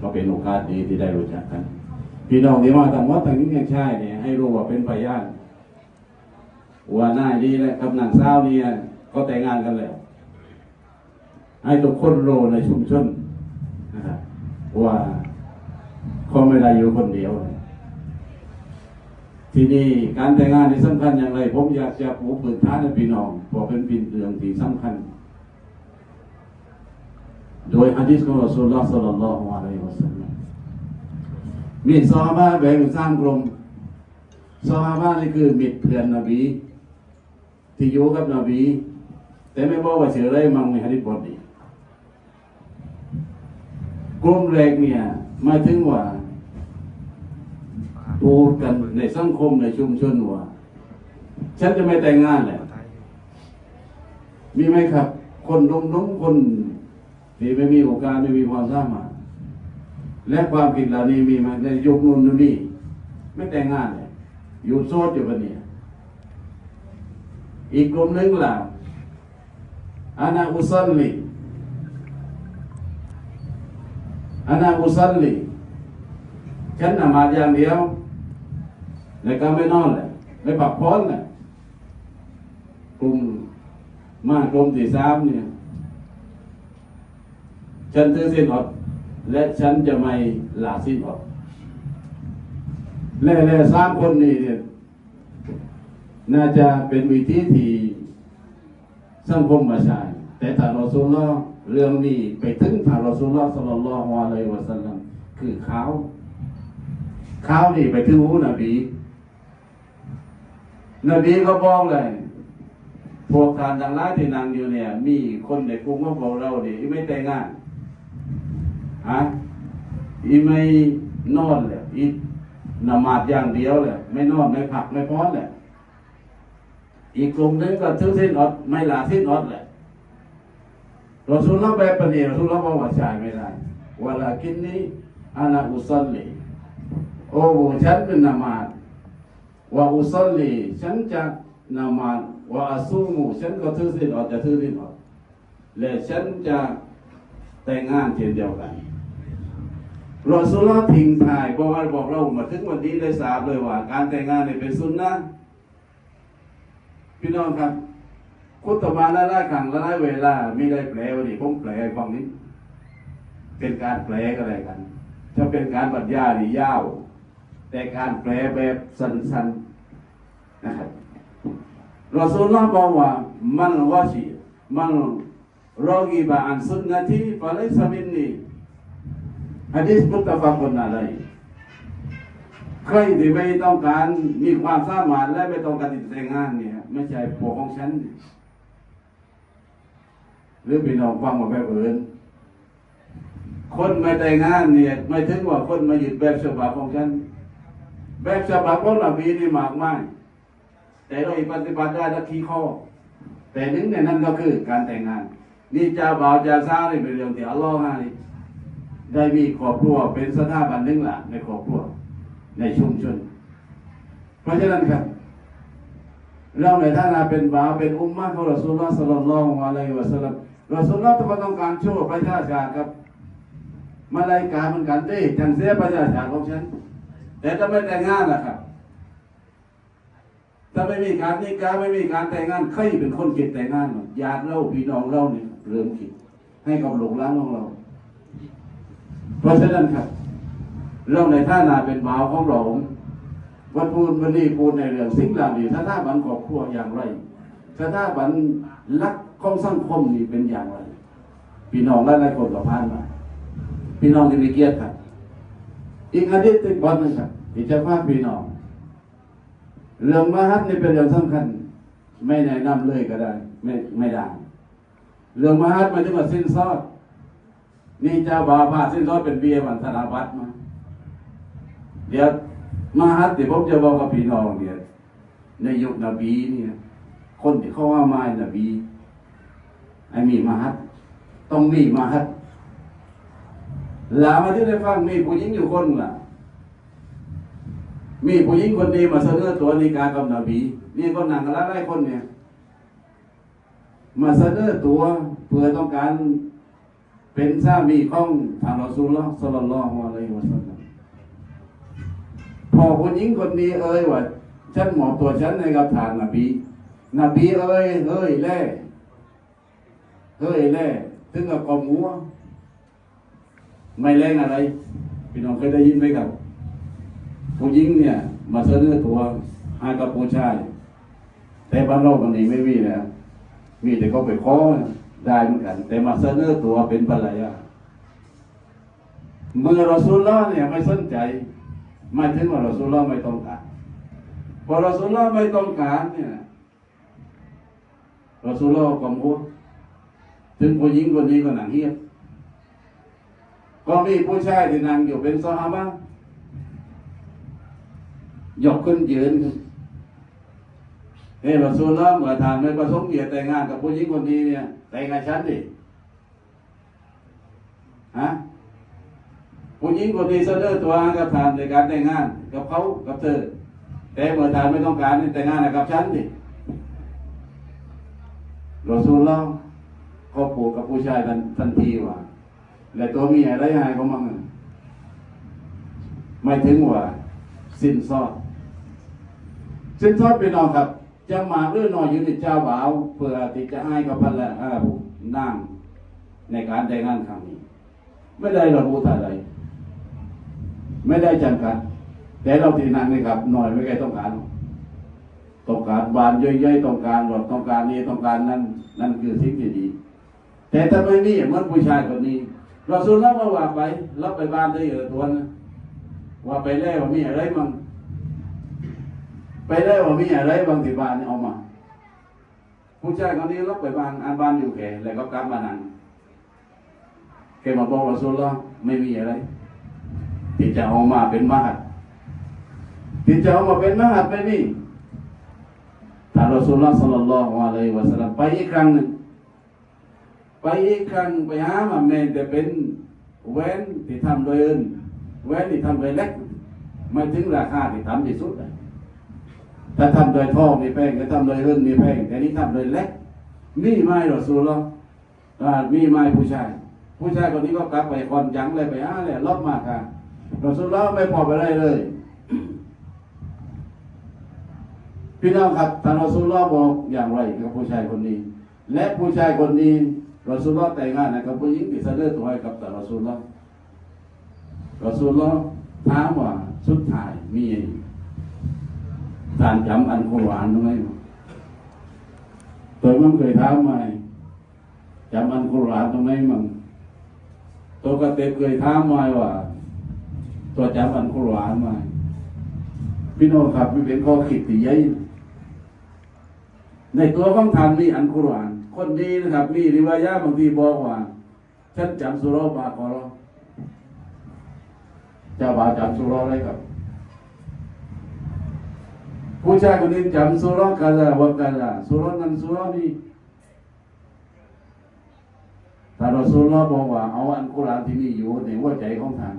ก็เป็นโอกาสดีที่ได้รู้จักกัน พี่น้องที่มาต่างวัดต่างนี้ยังใช่เนี่ยให้รู้ว่าเป็นพยานว่าหน้าดีแหละกับนางสาวนี่ก็แต่งงานกันแล้ว ให้ทุกคนรู้ในชุมชนนะครับว่าเขาไม่ได้อยู่คนเดียว ที่นี่การแต่งงานนี่สำคัญอย่างไร ผมอยากจะปูพื้นฐานให้พี่น้องเพราะเป็นปีนเรื่องที่สำคัญ โดยฮะดิษของรอสูลลอฮ์สัลลัลลอฮุอะลัยฮิวะสัลลัมมีซอฮาบะแบ่งเป็นสามกลุ่มซอฮาบะนี่คือมิตรเพื่อนนบีที่อยู่กับนบี แต่ไม่บอกว่าเชื่ออะไรมั่งในฮะดิษบทนี้กลุ่มแรกเนี่ยหมายถึงว่าพูดกันในสังคมในชุมชนว่าฉันจะไม่แต่งงานแหละมีไหมครับ คนนุ่มๆคน ที่ไม่มีโอกาสไม่มีความสามารถและความคิดเหล่านี้มีไหมในยุคนู้นนู่นนี่ไม่แต่งงานเลยอยู่โซดอยู่วันนี้อีกกลุ่มหนึ่งล่ะอานาอุซัลลีอานาอุซัลลีฉันนมาอย่างเดียวแล้วก็ไม่นอนเลยไม่พักผ่อนเลยกลุ่มมากลุ่มที่สามเนี่ย ฉันถือสินอด และฉันจะไม่ลาสินอดและและสามคนนี้เนี่ยน่าจะเป็นวิธีที่สังคมมาใช้แต่ถ้ารอซูลลอเรื่องนี้ไปถึงถ้ารอซูลลอสลลลอฮุอะลัยวะสัลลัมคือเขาเขานี่ไปถึงหูนบีนบีก็บอกเลยพวกทานทั้งหลายที่นั่งอยู่เนี่ย มีคนในกลุ่มของพวกเราเนี่ยไม่แต่งงาน ฮะอีไม่นอนเลยอีนมาดอย่างเดียวเลยไม่นอนไม่พักไม่พอนเลยอีกกลุ่มหนึงก็ถือสิ้นอดไม่ลาสิ้นอดเลยรอสุลลอฮ์แบบปฏิรอสุลลอฮ์บอกว่าใช่ไม่ได้วลากินนี้อานาอุซัลลีโอ้ฉันเป็นนมาดว่าอุซัลลีฉันจะนมานว่าอาซูมูฉันก็ถือศีลอดจะถือศีลอดและฉันจะแต่งงานเช่นเดียวกัน รอสุลลอฮ์ทิ้งทายบอกว่าบอกเรามาถึงวันนี้ได้ทราบเลยว่า การแต่งงานเนี่ยเป็นสุนนะพี่น้องครับคุตบาละละขังละละเวลาไม่ได้แปลวันนี้ผมแปลให้ฟังนิดเป็นการแปลก็อะไรกัน ถ้าเป็นการบรรยายนี่ยาว แต่การแปลแบบสั้นๆนะครับรอสูลลอฮ์บอกว่า มันวาชีมันรอกีบะอันสุนนะที่ฟะไลซะมินนี ฮะดีษมุตตะฟักุนอะลัยใครที่ไม่ต้องการมีความสามารถและไม่ต้องการติดแต่งงานเนี่ย ไม่ใช่พวกของฉัน หรือพี่น้องฟังมาแบบอื่นคนไม่แต่งงานเนี่ย ไม่ถึงว่าคนมาหยึดแบบฉบับของฉัน แบบฉบับของนบีนี่มากมายแต่เราปฏิบัติได้ละทีข้อ แต่หนึ่งในนั้นก็คือการแต่งงาน นี่จ้าบ่าวเจ้าสาวนี่เป็นเรื่องที่อัลลอฮ์ให้ ได้มีครอบครัวเป็นสถาบันหนึ่งละในครอบครัวในชุมชน เพราะฉะนั้นครับ เราในฐานะเป็นบ่าวเป็นอุมมะของรอสุลลอฮ์สัลลัลลอฮุอะลัยฮิวะสัลลัมรอสูลุลลอฮ์ต้องการช่วยประชาชาติครับ มาลายกาเหมือนกันเด้จังเสียประชาชาติของฉัน แต่ถ้าไม่แต่งงานล่ะครับถ้าไม่มีการนิกาไม่มีการแต่งงานใครเป็นคนคิดแต่งงานหรอกญาติเราพี่น้องเราเนี่ยเริ่มคิดให้กับหลงล้านของเรา เพราะฉะนั้นครับเราในท่านาเป็นบ่าวของเราวันพูนวันนี้พูดในเรื่องสิ่งเหล่านี้ถ้าถ้าบันครอบครัวอย่างไรถ้าถ้าบันรักของสังคมนี่เป็นอย่างไรพี่น้องและหลายคนก็ผ่านมาพี่น้องที่มีเกียรติครับ อีกอันที่ติดบอลนะครับที่จะพาพี่น้องเรื่องมหัศนี่เป็นเรื่องสำคัญ ไม่แนะนำเลยก็ได้ ไม่ไม่ได้เรื่องมหัศมันจะมาสิ้นซอด นี่เจ้าบาพาสิ้นซอดเป็นเบียร์มันธนาบัตรมาเดี๋ยวมหัศที่ผมจะบอกกับพี่น้องเนี่ยในยุคนบีเนี่ย คนที่เขาว่ามาในบีไอ้มีมหัศต้องมีมหัศหลามาที่ได้ฟังมีผู้หญิงอยู่คนละมีผู้หญิงคนนี้มาเสนอตัวในการกับนบีนี่คนหนังกันหลายคนเนี่ย มาเสนอตัวเพื่อต้องการ เป็นสามีของทางรอซูลลอฮ์สัลลัลลอฮุอะลัยฮิวะสัลลัมพอผู้หญิงคนนี้เอ่ยว่าฉันหมอบตัวฉันในกับฐานนบี นบีเอ่ยเฮ้ยแล่เฮ้ยแล่ถึงกับกอมหัวไม่แรงอะไรพี่น้องเคยได้ยินไหมครับผู้หญิงเนี่ย มาเสนอตัวให้กับผู้ชาย แต่บ้านเราวันนี้ไม่มีแล้วมีแต่เขาไปขอ ได้เหมือนกัน แต่มาเสนอตัวเป็นภรรยาเมื่อรอซูลลอฮ์เนี่ยไม่สนใจหมายถึงว่ารอซูลลอฮ์ไม่ต้องการพอรอซูลลอฮ์ไม่ต้องการเนี่ยรอซูลลอฮ์ก็มัวถึงผู้หญิงคนนี้ก็หนังเฮียก็มีผู้ชายที่นั่งอยู่เป็นซอฮาบะยกขึ้นยืนขึ้น เฮ้ยรอซูลละเมื่อทานไม่ประสงค์เกียรติแต่งงานกับผู้หญิงคนนี้เนี่ยแต่งกับฉันดิฮะผู้หญิงคนนี้เสนอตัวกับทานในการแต่งงาน กับเขากับเธอแต่เมื่อทานไม่ต้องการให้แต่งงานกับฉันดิรอซูลละก็พูดกับผู้ชายทันทันทีว่าและตัวเมียได้หายเขามั่งอไม่ถึงว่า สิ้นซอดสิ้นทอดพี่น้องครับ จะมาเรื่องนอยอยู่ในเจ้าบ่าวเพื่อที่จะให้กับพันละอาบุนั่งในการแต่งงานครั้งนี้ ไม่ได้ระบุท่าใดไม่ได้จำกัด แต่เราที่นั่งนี่ครับหน่อยไม่ใช่ต้องการ ต้องการบานย่อยๆต้องการหลดต้องการนี้ต้องการนั้นนั่นคือสิ่งที่ดี แต่ถ้าไม่มีเหมือนผู้ชายคนนี้ เราสุนรับว่าว่าไปรับไปบ้านได้เออตัวนะว่าไปแล้วมีอะไรมั่ง ไปได้ว่ามีอะไรบางทีบานนี่เอามา ผู้ชายคนนี้รับไปบ้านอันบ้านอยู่แก่แล้วก็กลับมานั่งแกมาบอกว่าสุลละไม่มีอะไรที่จะเอามาเป็นมหัดที่จะเอามาเป็นมหัดไม่มีถ้ารอสุลละสัลลัลลอฮุอะลัยฮิวะสัลลัมไปอีกครั้งหนึ่งไปอีกครั้งไปหามาแม่แต่เป็นแหวนที่ทำโดยเอินแหวนที่ทำโดยเล็กไม่ถึงราคาที่ทำที่สุดเลย ถ้าทำโดยทอมีแป้งถ้าทำโดยเฮิรนมีแป้งแต่นี้ทำโดยเล็กมีไม้หรอสูรหรอมีไม้ผู้ชาย ผู้ชายคนนี้ก็กลับไปคอนยังเลยไปอ้าเลยลบมากค่ะรอสูลเราไม่พอไปได้เลย พี่น้องครับท่านรอสูลเราบอกอย่างไรกับผู้ชายคนนี้ และผู้ชายคนนี้รอสูลเราแต่งงานกับผู้หญิงที่เสนอตัวให้กับท่านรอสูลเรารอสูลเราถามว่าสุดท้ายมี อะไรท่านจำอันกุรอานตรงไหนมั้งตัวมันเคยถามไหมจำอันกุรอานตรงไหนมั้งตัวกระเตบเคยถามไหมว่า ตัวจำอันกุรอานไหมพี่น้องครับไม่เป็นข้อคิดที่ใหญ่ในตัวของท่านมีอันกุรอาน คนดีนะครับมีริวายะบางทีบอกว่าฉันจำสุรบาขอรอเจ้าบาวจำสุรอะไรครับ ผู้ชายคนนี้จำสุรกาลาวกาลาสุรนั้นสุรนี้ถ้าเราสุรบอกว่าเอาอันกุรานที่มีอยู่ในหัวใจของท่าน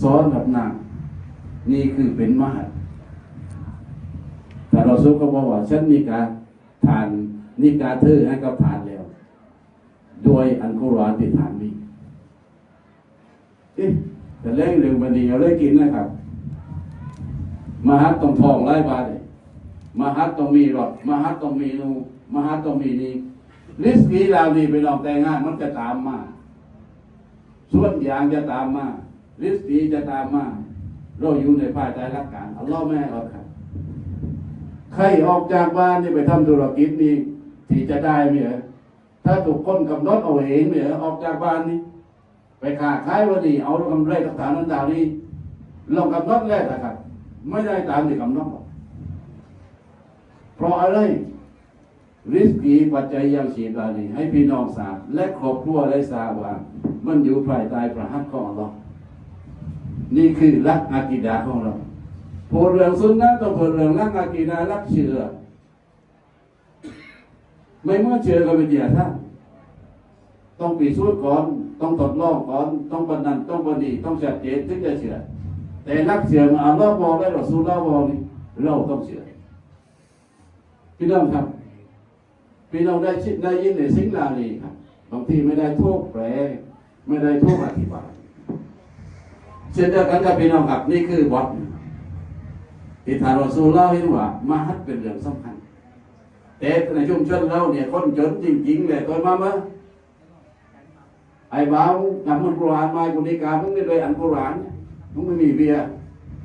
สอนกับนางนี่คือเป็นมหัดถ้าเราสุก็บอกว่าฉันมีการทานนี่กาเธอให้กับทานแล้ว โดยอันกุรานที่ทานมีเอ๊ะแต่เร่งเร็วมันดีเอาเลยกินนะครับ มหัดต้องทองไร้บาทเลยมหัดต้องมีหรอดมหัดต้องมีนูมหัดต้องมีนี่ลิสกีเหล่านี้ไปลองแต่งงานมันจะตามมาส่วนอย่างจะตามมาลิสกีจะตามมาเราอยู่ในภายใต้รักการอัลลอฮ์ไม่ให้เราครับใครออกจากบ้านนี่ไปทำธุรกิจนี่ที่จะได้ไหมเหรอถ้าถูกคนกำหนดเอาเองไหมเหรอออกจากบ้านนี่ไปค้าขายวันนี้เอากำไรต่างๆนั้นต่างนี้ลองกำหนดแรกนะครับ ไม่ได้ตามที่กำหนดหรอกเพราะอะไร ริสกีปัจจัยยังชีตานีให้พี่น้องทราบและครอบครัวได้ทราบว่ามันอยู่ภายใต้พระหัตถ์ของอัลลอฮ์นี่คือลักอากิดาของเราพูดเรื่องสุนนะต้องพูดเรื่องลักอากิดาลักเชื่อไม่เมื่อเชื่อก็เป็นเดียท่านต้องปีสูจน์ก่อน ต้องทดลองก่อน ต้องบันนันต้องบันดี ต้องชัดเจนถึงจะเชื่อ แต่นักเชื่อมาอัลลอฮ์บอกและรอซูลลอฮ์บอกนี่เราต้องเชื่อพี่น้องครับพี่น้องได้ชิดได้ยินในสิ่งเหล่านี้ครับบางทีไม่ได้ทุกแปลไม่ได้ทุกอธิบายเช่นเดียวกันกับพี่น้องครับนี่คือวัดที่ทานรอซูลเล่าให้ว่ามาฮัดเป็นเรื่องสำคัญแต่ในชุมชนเราเนี่ยคนจนจริงๆเลยตัวมาเมื่อไอ้บ่าวนำมันกุรานมากุนิกาเพิ่งได้เลยอันกุรานเนี่ย มึงไม่มีเบียร์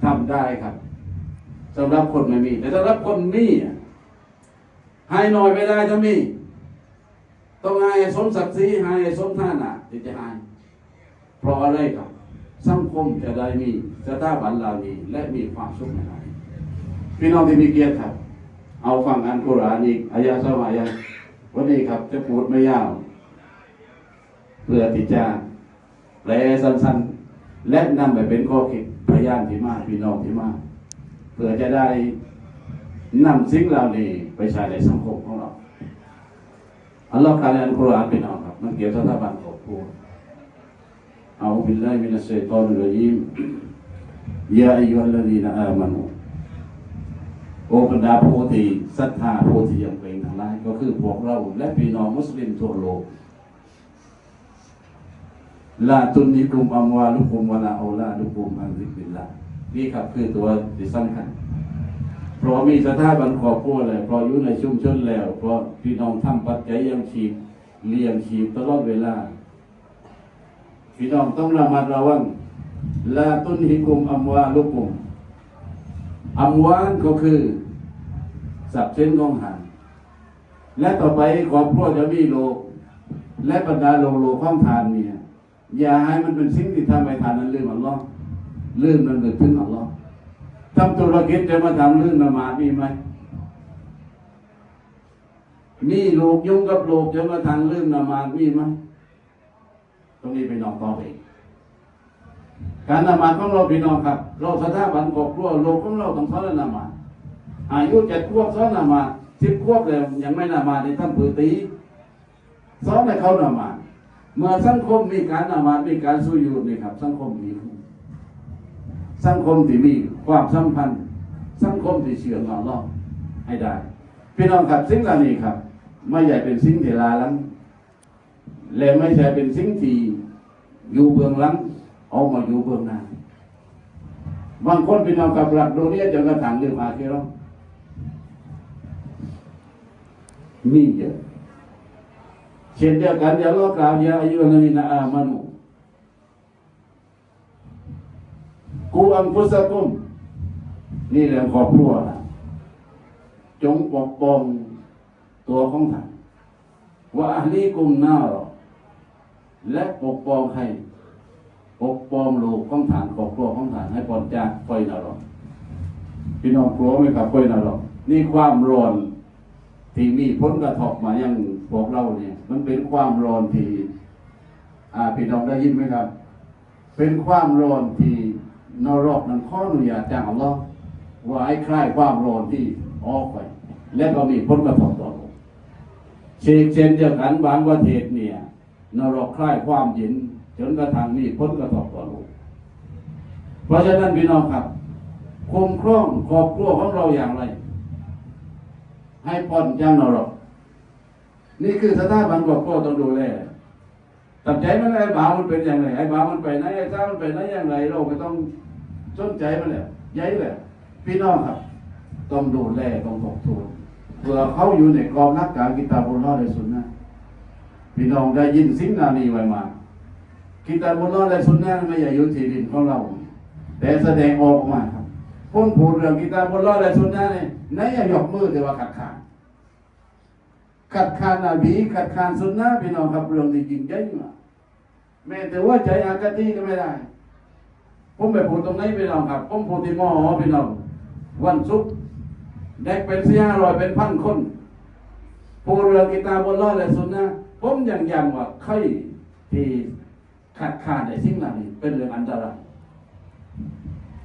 ทำได้ครับสำหรับคนไม่มี แต่สำหรับคนมีให้หน่อยไม่ได้ถ้ามี ต้องให้สมศักดิ์ศรีให้สมท่านะที่จะให้เพราะอะไรครับ สังคมจะได้มีสถาบันเหล่านี้และมีความสุขในนั้นพี่น้องที่มีเกียรติครับ เอาฟังอันกุรานอีกอายะสมัยยังวันนี้ครับจะพูดไม่ยาวเพื่อที่จะแปลสั้น และนำไปเป็นข้อคิดพยานที่มากพี่น้องที่มากเพื่อจะได้นำสิ่งเหล่านี้ไปใช้ในสังคมของเราอัลลอฮ์การอันกุรอานเป็นเอาครับมันเกี่ยวกับสถาบันครอบครัวเอาบิลลาฮิมินัสชัยฏอนิรรญีมยาอัยยุฮัลลดีนอามานูโอบรรดาผู้ที่ศรัทธาผู้ที่ยังเป็นทั้งหลายก็คือพวกเราและพี่น้องมุสลิมทั่วโลก ลาตุนิกุมอัมวาลุกุมวะลาเอาลาลุกุมอันซิบิลลานี่ครับคือตัวที่สำคัญเพราะมีสถาบันครอบครัวแล้วเพราะอยู่ในชุมชนแล้ว เพราะพี่น้องทำปัจจัยยังชีพเลี้ยงชีพตลอดเวลา พี่น้องต้องระมัดระวังลาตุนฮิกุมอัมวาลุกุมอัมวานก็คือทรัพย์สินของหานและต่อไปครอบครัวจะมีโล และบรรดาโลโลข้องทานเนี่ย อย่าให้มันเป็นสิ่งที่ทำให้ทานนั้นลืมอัลลอฮ์ลืมมันเกิดถึงอัลลอฮ์ทำธุรกิจจะมาทำเรื่องละหมาดมีไหมมีโลกยุ่งกับโลกจะมาทำเรื่องละหมาดมีไหมตรงนี้เป็นองต่อเองการละหมาดของเราพี่น้องครับ เราสถาบันครอบครัวโลกของเราต้องสอนละหมาดอายุเจ็ดขวบสอนละหมาดสิบขวบเลยยังไม่ละหมาดในท่านผือตีสอนให้เขาละหมาด เมื่อสังคมมีการละหมาดมีการสู้อยู่นี่ครับ สังคมมีสังคมที่มีความสัมพันธ์ สังคมที่เชื่อมอัลลอฮ์ให้ได้ พี่น้องครับสิ่งเหล่านี้ครับ ไม่ใช่เป็นสิ่งที่ลาลังและไม่ใช่เป็นสิ่งที่อยู่เบื้องหลังเอามาอยู่เบื้องหน้าบางคนพี่น้องกับหลักโดนี้จนกระทั่งเรื่องอาคีราะห์มีเยอะ เช่นเดียวกันอย่าลอกล่าวยาอายุนันีนาอามานุกูอังพุสกุมนี่เรื่องครอบครัวนะจงปกป้องตัวของท่านว่าอันนี้กุมนารอและปกป้องให้ปกป้องลูกของฐานครอบครัวของฐานให้ปลอดจากไฟนรกพี่น้องกลัวไหมครับไฟนรกนี่ความร้อน ที่มีผลกระทบมายังพวกเราเนี่ย มันเป็นความร้อนที่อ่าพี่น้องได้ยินไหมครับ เป็นความร้อนที่นรกนั้นขออนุญาตจากอัลลอฮ์ว่าให้คลายความร้อนที่ออกไป และก็มีผลกระทบต่อโลกเช่นเช่นเดียวกันบางประเทศเนี่ย นรกคลายความเย็นจนกระทั่งมีผลกระทบต่อโลกเพราะฉะนั้นพี่น้องครับคุ้มครองครอบครัวของเราอย่างไร ให้พ้นจากนรก นี่คือสถาบันครอบครัวต้องดูแลตัดใจมันไอ้บ่าวมันเป็นอย่างไรไอ้บ่าวมันไปไหนไอ้ซ้ามันไปไหนอย่างไร เราก็ต้องสนใจมันแหละใหญ่แหละพี่น้องครับ ต้องดูแลต้องทบทวนเพื่อเขาอยู่ในกอบนักการกิตาบุญรอดในสุนนะพี่น้องได้ยินสิ่งนานีไว้มากิตาบุญรอดในสุนนะไม่ใช่อยู่ที่ดินของเรา แต่แสดงออกมาครับพ้นผูดเรื่องกิตาบุญรอดในสุนนะเนี่ย นอยายกมือแต่ว่าขัดขานขัดขานนบีขัดขานสุนนะพี่น้องครับเรื่องที่จริงใจมากแม้แต่ว่าใจอากาตีก็ไม่ได้ ผมไปพูดตรงไหนพี่น้องครับ ผมพูดที่มอพี่น้องวันศุกร์เด็กเป็นสี่ห้าร้อยเป็นพันคนผู้เรื่องกีตาร์บนล้อและสุนนะผมยังย้ำว่าใครที่ขัดขานในสิ่งเหล่านี้เป็นเรื่องอันตราย